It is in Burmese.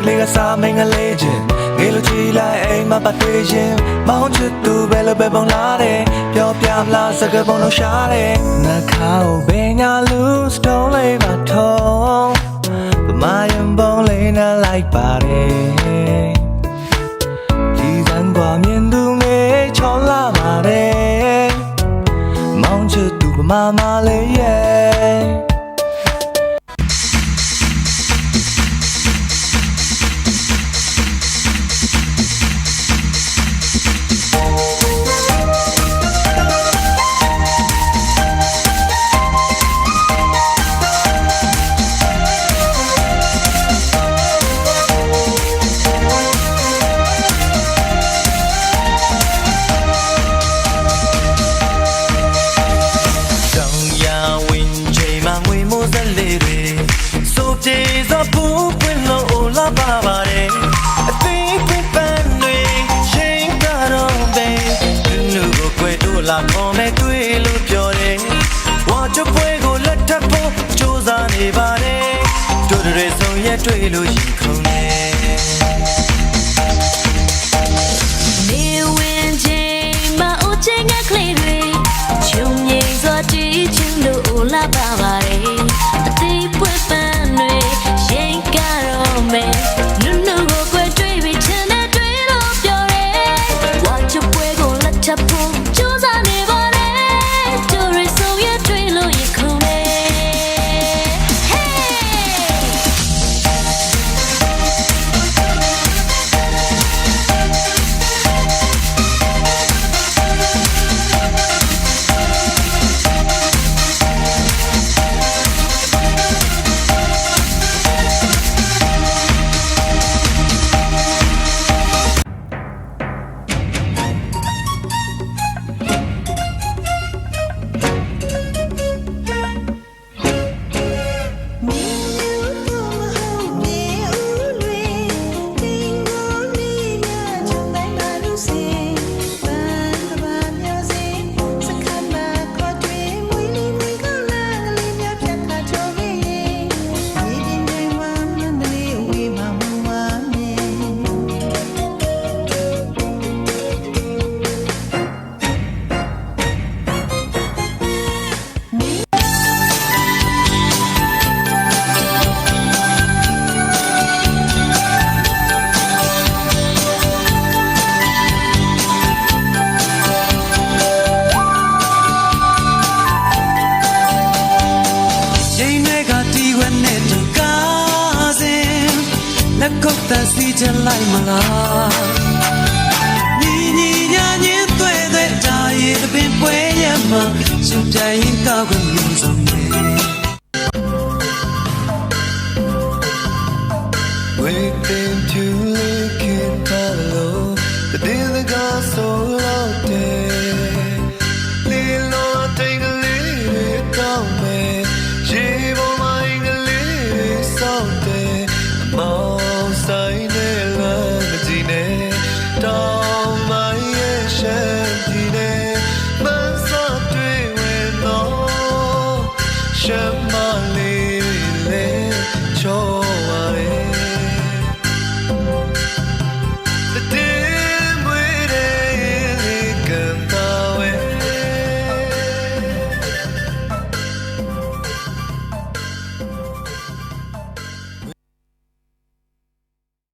ကလေးကစားမင်းကလေးချင်းငေးလို့ကြည်လိုက်အိမ်မှာပတ်တွေ့ရင်မောင်ချစ်သူပဲလို့ပဲပုံလာတယ်ပြောပြမလားစကားပုံလို့ရှားတယ်နှခါကိုဘယ်ညာလူစတုံးလေးမှာထုံးပမာယံပုံလေးနဲ့လိုက်ပါတယ်ဒီစံကွာမြင်သူငယ်ချောလာပါတယ်မောင်ချစ်သူပမာမလေးရဲ့ တွေ့လို့ရင်ခုန်နေနေဝင်ချိန်မှာအိုချိန်ကကလေးတွေချုံငိမ့်စွာကြည့်ချင်လို့အိုလာပါပါတ လက်ကုတ်တန်စီချလိုက်မလားညီညီညာညင်းတွေ့တဲ့ဒါရည်သပင်ပွဲရမှာရှင်ပြိုင်ရင်ကောက်ကိုမျိုးစုံနေဝေးတဲ့